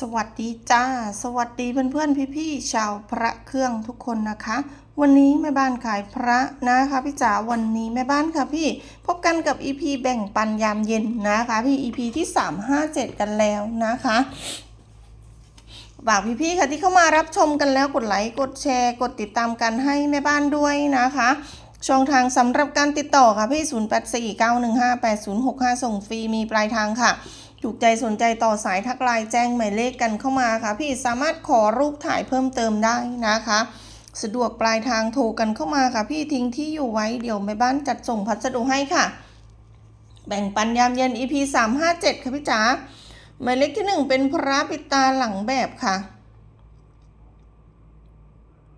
สวัสดีจ้า สวัสดีเพื่อนๆพี่ๆชาวพระเครื่องทุกคนนะคะ วันนี้แม่บ้านขายพระนะคะพี่จ๋าวันนี้แม่บ้านค่ะพี่ พบกันกับ EP แบ่งปันยามเย็นนะคะ พี่ EP ที่ 357 กันแล้วนะคะฝากพี่ๆค่ะที่เข้ามารับชมกันแล้วกดไลค์กดแชร์ กดติดตามกันให้แม่บ้านด้วยนะคะช่องทางสำหรับการติดต่อค่ะพี่ 0849158065 ส่งฟรีมีปลายทางค่ะ ถูกใจสนใจต่อสายทักไลน์แจ้งหมายเลขกันเข้ามาค่ะ พี่สามารถขอรูปถ่ายเพิ่มเติมได้นะคะ สะดวกปลายทางโทรกันเข้ามาค่ะ พี่ทิ้งที่อยู่ไว้เดี๋ยวแม่บ้านจัดส่งพัสดุให้ค่ะ แบ่งปันยามเย็น EP 357 ค่ะพี่จ๋าหมายเลขที่ 1 เป็นพระปิดตาหลังแบบค่ะ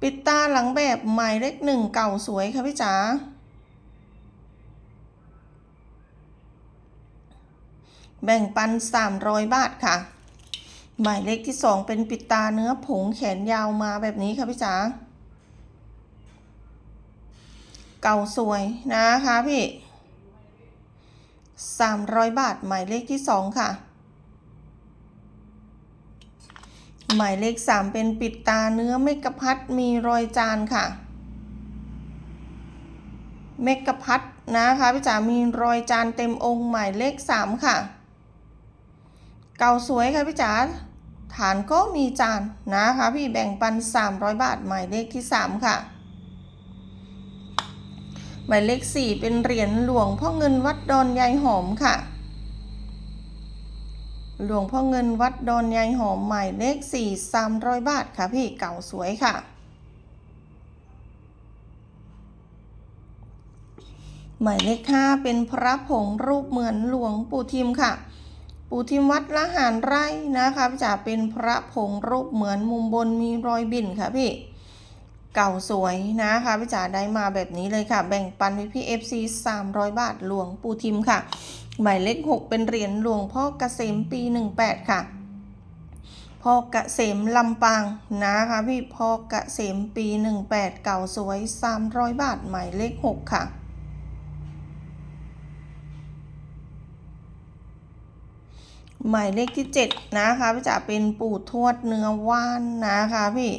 ปิดตาหลังแบบหมายเลขหนึ่งเก่าสวยค่ะพี่จ๋า แบ่งปัน 300 บาทค่ะ หมายเลขที่ 2 เป็นปิดตาเนื้อผงแขนยาวมาแบบนี้ค่ะพี่จ๋าเก่าสวยนะคะพี่ 300 บาทหมายเลขที่ 2 ค่ะ หมายเลข 3 เป็นปิดตาเนื้อเมกะพัดมีรอยจานค่ะ เมกะพัดนะคะพี่จ๋ามีรอยจานเต็มองค์หมายเลข 3 ค่ะ เก่าสวยค่ะพี่จ๋าฐานก็มีจานนะคะพี่แบ่งปัน 300 บาทหมายเลขที่ 3 ค่ะ หมายเลข 4 เป็นเหรียญหลวงพ่อเงินวัดดอนยายหอมค่ะ หลวงพ่อเงินวัดดอนยายหอมหมายเลข 4 300 บาทค่ะพี่เก่าสวยค่ะ หมายเลข 5 เป็นพระผงรูปเหมือนหลวงปู่ทิมค่ะ ปู่ทิมวัดละหารไร่นะคะพี่จ๋าเป็นพระผงรูปเหมือนมุมบนมีรอยบิ่นค่ะพี่ เก่าสวยนะคะพี่จ๋าได้มาแบบนี้เลยค่ะ แบ่งปันพี่พี่เอฟซีสามร้อยบาทหลวงปู่ทิมค่ะ หมายเลขหกเป็นเหรียญหลวงพ่อเกษมปีหนึ่งแปดค่ะพ่อเกษมลำปางนะคะพี่พ่อเกษมปีหนึ่งแปดเก่าสวยสามร้อยบาท หมายเลขหกค่ะ หมายเลขที่7นะคะพี่จ๋าเป็นปู่ทวดเนื้อว่านนะคะพี่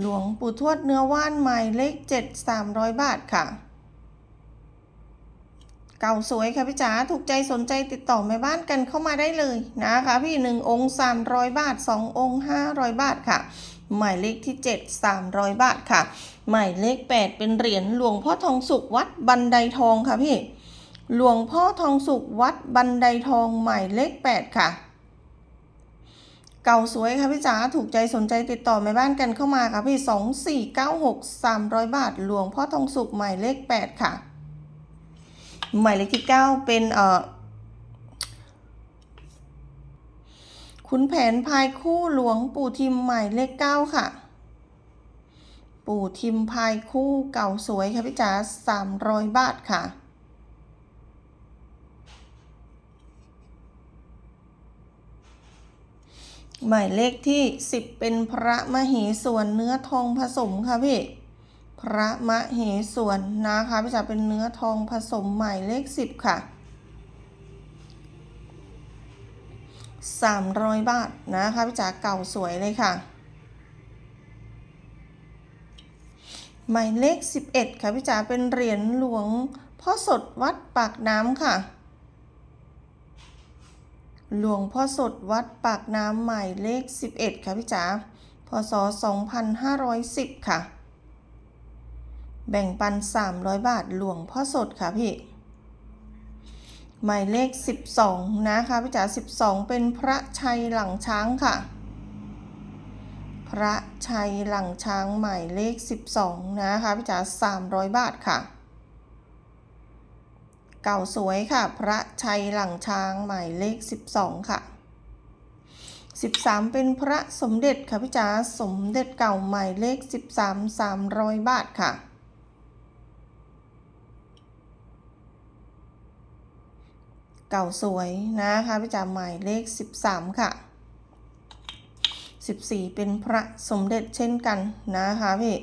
หลวงปู่ทวดเนื้อว่านหมายเลข7 300บาทค่ะ เก่าสวยค่ะพี่จ๋าถูกใจสนใจติดต่อแม่บ้านกันเข้ามาได้เลยนะคะพี่1องค์300บาท2องค์500บาทค่ะ หมายเลขที่7 300บาทค่ะ หมายเลข8เป็นเหรียญหลวงพ่อทองสุขวัดบันไดทองค่ะพี่ หลวงพ่อทองสุขวัดบันไดทองหมายเลข 8 ค่ะ เก่าสวยค่ะพี่จ๋าถูกใจสนใจติดต่อแม่บ้านกันเข้ามาค่ะพี่ 2 4 9 6 300 บาท หลวงพ่อทองสุขหมายเลข 8 ค่ะ หมายเลขที่ 9 เป็นเอ่อคุณแผนพายคู่หลวงปู่ทิมหมายเลข 9 ค่ะปู่ทิมพายคู่เก่าสวยค่ะพี่จ๋า300 บาทค่ะ หมายเลขที่ 10 เป็นพระมเหสวนเนื้อทองผสมค่ะพี่ พระมเหสวนนะคะพี่จ๋าเป็นเนื้อทองผสมหมายเลข 10 ค่ะ 300 บาทนะคะพี่จ๋าเก่าสวยเลยค่ะหมายเลข 11 ค่ะพี่จ๋าเป็นเหรียญหลวงพ่อสดวัดปากน้ำค่ะ หลวงพ่อสดวัดปากน้ำใหมายเลข 11 ค่ะพี่จ๋า พศ 2510 ค่ะ แบ่งปัน 300 บาทหลวงพ่อสดค่ะพี่หมายเลข 12 นะคะพี่จ๋า12 เป็นพระชัยหลังช้างค่ะ พระชัยหลังช้างหมายเลข 12 นะคะพี่จ๋า300 บาทค่ะ เก่าสวยค่ะ พระชัยหลังช้างหมายเลข 12 ค่ะ 13 เป็นพระสมเด็จค่ะพี่จ๋าสมเด็จเก่าหมายเลข 13 300 บาทค่ะ เก่าสวยนะคะพี่จ๋าหมายเลข 13 ค่ะ 14 เป็นพระสมเด็จเช่นกันนะคะพี่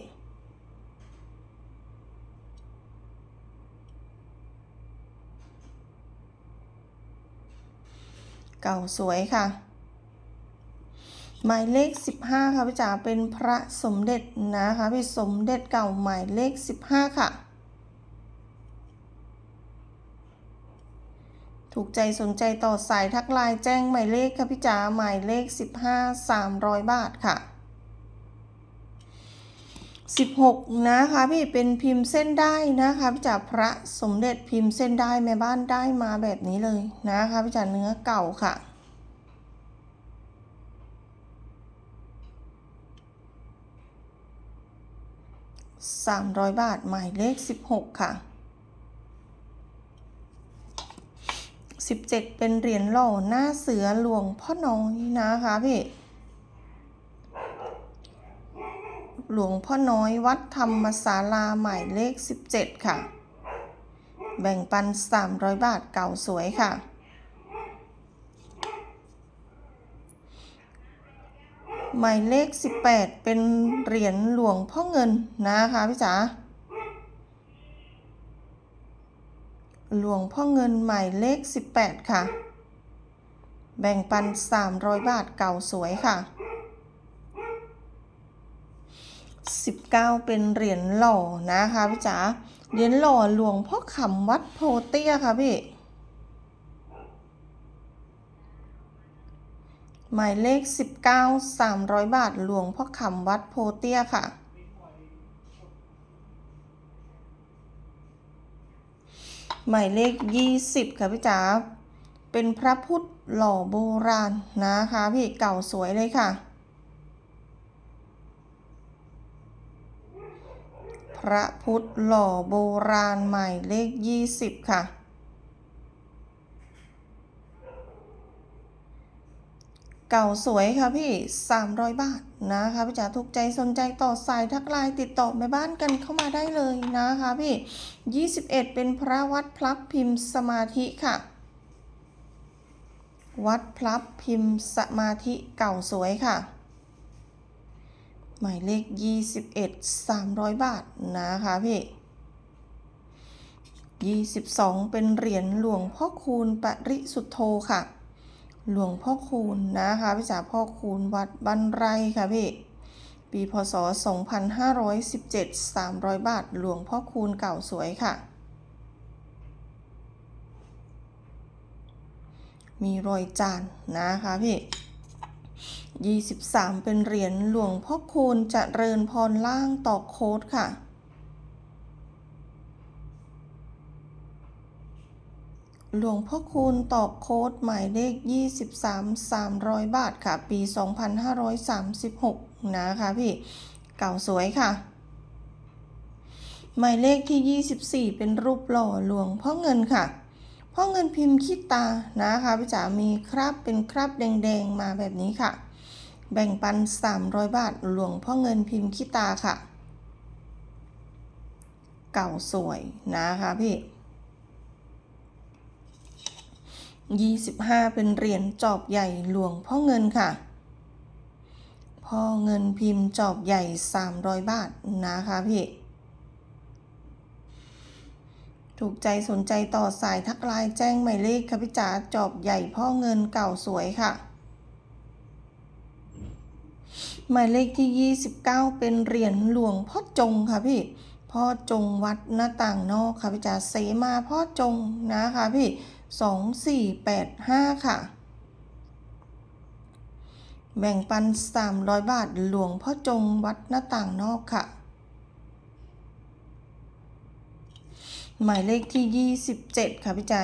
เก่าสวยค่ะ หมายเลข 15 ค่ะพี่จ๋าเป็นพระสมเด็จนะคะพี่สมเด็จเก่าหมายเลข 15 ค่ะ ถูกใจสนใจต่อสายทักไลน์แจ้งหมายเลขค่ะพี่จ๋าหมายเลข 15 300 บาทค่ะ 16 นะคะพี่เป็นพิมพ์เส้นได้นะคะพี่จ๋าพระสมเด็จพิมพ์เส้นได้แม่บ้านได้มาแบบนี้เลยนะคะพี่จ๋าเนื้อเก่าค่ะ 300 บาทหมายเลข 16 ค่ะ 17 เป็นเหรียญหล่อหน้าเสือหลวงพ่อน้อยนะคะพี่ หลวงพ่อน้อยวัดธรรมศาลาหมายเลข 17 ค่ะ แบ่งปัน 300 บาทเก่าสวยค่ะ หมายเลข 18 เป็นเหรียญหลวงพ่อเงินนะคะพี่จ๋าหลวงพ่อเงินหมายเลข 18 ค่ะ แบ่งปัน 300 บาทเก่าสวยค่ะ 19 เป็นเหรียญหล่อนะคะพี่จ๋าเหรียญหล่อหลวงพ่อขำวัดโพเตี้ยค่ะพี่ หมายเลข 19 300 บาทหลวงพ่อขำวัดโพเตี้ยค่ะหมายเลข 20 ค่ะพี่จ๋า เป็นพระพุทธหล่อโบราณนะคะพี่เก่าสวยเลยค่ะ พระพุทธหล่อโบราณใหมายเลข 20 ค่ะ เก่าสวยค่ะพี่ 300 บาทนะคะพี่จ๋าถูกใจสนใจต่อสายทักไลน์ติดต่อแม่บ้านกันเข้ามาได้เลยนะคะพี่ 21 เป็นพระวัดพลับพิมพ์สมาธิค่ะ วัดพลับพิมพ์สมาธิเก่าสวยค่ะ หมายเลข 21 300 บาทนะคะพี่ 22 เป็นเหรียญหลวงพ่อคูณปริสุทโธค่ะ หลวงพ่อคูณนะคะพี่จ๋าพ่อคูณวัดบ้านไรค่ะพี่ ปีพศ 2517 300 บาท หลวงพ่อคูณเก่าสวยค่ะ มีรอยจานนะคะพี่ 23 เป็นเหรียญหลวงพ่อคูณจเจริญพรล่างตอโค้ดค่ะ หลวงพ่อคูณตอบโค้ดหมายเลข 23 300 บาทค่ะ ปี 2536 นะคะพี่ เก่าสวยค่ะ หมายเลขที่ 24 เป็นรูปหล่อหลวงพ่อเงินค่ะพ่อเงินพิมพ์คิดตานะคะพี่จ๋ามีคราบเป็นคราบแดงๆมาแบบนี้ค่ะ แบ่งปัน 300 บาท หลวงพ่อเงินพิมพ์คิดตาค่ะ เก่าสวยนะคะพี่ 25 เป็นเหรียญจอบใหญ่หลวงพ่อเงินค่ะ พ่อเงินพิมพ์จอบใหญ่ 300 บาทนะคะพี่ ถูกใจสนใจต่อสายทักไลน์แจ้งหมายเลขค่ะพี่จ๋าจอบใหญ่พ่อเงินเก่าสวยค่ะ หมายเลขที่ 29 เป็นเหรียญหลวงพ่อจงค่ะพี่พ่อจงวัดหน้าต่างนอกค่ะพี่จ๋าเสมาพ่อจงนะคะพี่2485ค่ะ แบ่งปัน300บาทหลวงพ่อจงวัดหน้าต่างนอกค่ะ หมายเลขที่ 27 ค่ะพี่จ๋า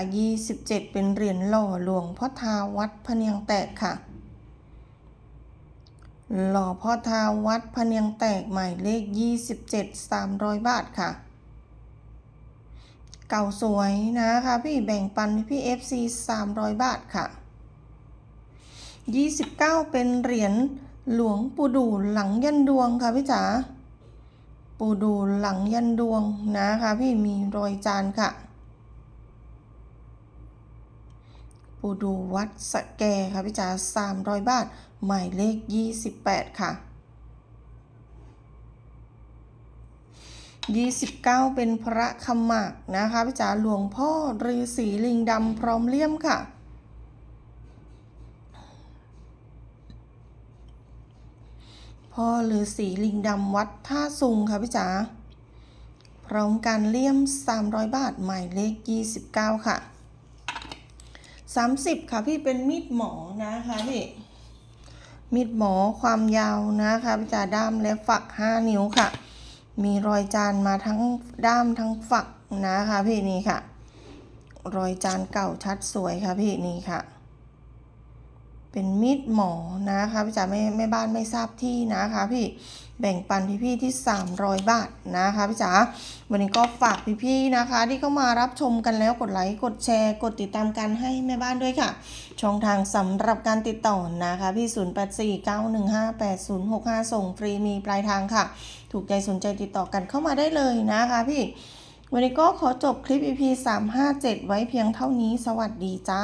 27 เป็นเหรียญหล่อหลวงพ่อทาวัดพะเนียงแตกค่ะ หล่อพ่อทาวัดพเนียงแตกหมายเลข 27 300 บาทค่ะ เก่าสวยนะคะ พี่แบ่งปันพี่ FC 300 บาทค่ะ 29 เป็นเหรียญหลวงปู่ดูหลังยันดวงค่ะพี่จ๋าปูดูหลังยันดวงนะคะพี่มีรอยจานค่ะ ปูดูวัดสะแกค่ะพี่จ๋า300 บาท หมายเลข 28 ค่ะ 29 เป็นพระคำหมากนะคะพี่จ๋าหลวงพ่อฤาษีลิงดำพร้อมเลี่ยมค่ะพ่อฤาษีลิงดำวัดท่าซุงค่ะพี่จ๋าพร้อมการเลี่ยม 300 บาทหมายเลข 29 ค่ะ 30 ค่ะพี่เป็นมีดหมอนะคะพี่ มีดหมอความยาวนะคะพี่จ๋าด้ามและฝัก 5 นิ้วค่ะ มีรอยจานมาทั้งด้ามทั้งฝักนะคะพี่นี่ค่ะ รอยจานเก่าชัดสวยค่ะพี่นี่ค่ะ เป็นมีดหมอนะคะพี่จ๋าไม่ไม่บ้านไม่ทราบที่นะคะพี่ แบ่งปันพี่ๆที่ 300 บาทนะคะพี่จ๋าวันนี้ก็ฝากพี่ๆนะคะ ที่เข้ามารับชมกันแล้วกดไลค์กดแชร์ กดติดตามกันให้แม่บ้านด้วยค่ะ ช่องทางสำหรับการติดต่อนะคะพี่ 0849158065 ส่งฟรีมีปลายทางค่ะ ถูกใจสนใจติดต่อกันเข้ามาได้เลยนะคะพี่ วันนี้ก็ขอจบคลิป EP 357 ไว้เพียงเท่านี้สวัสดีจ้า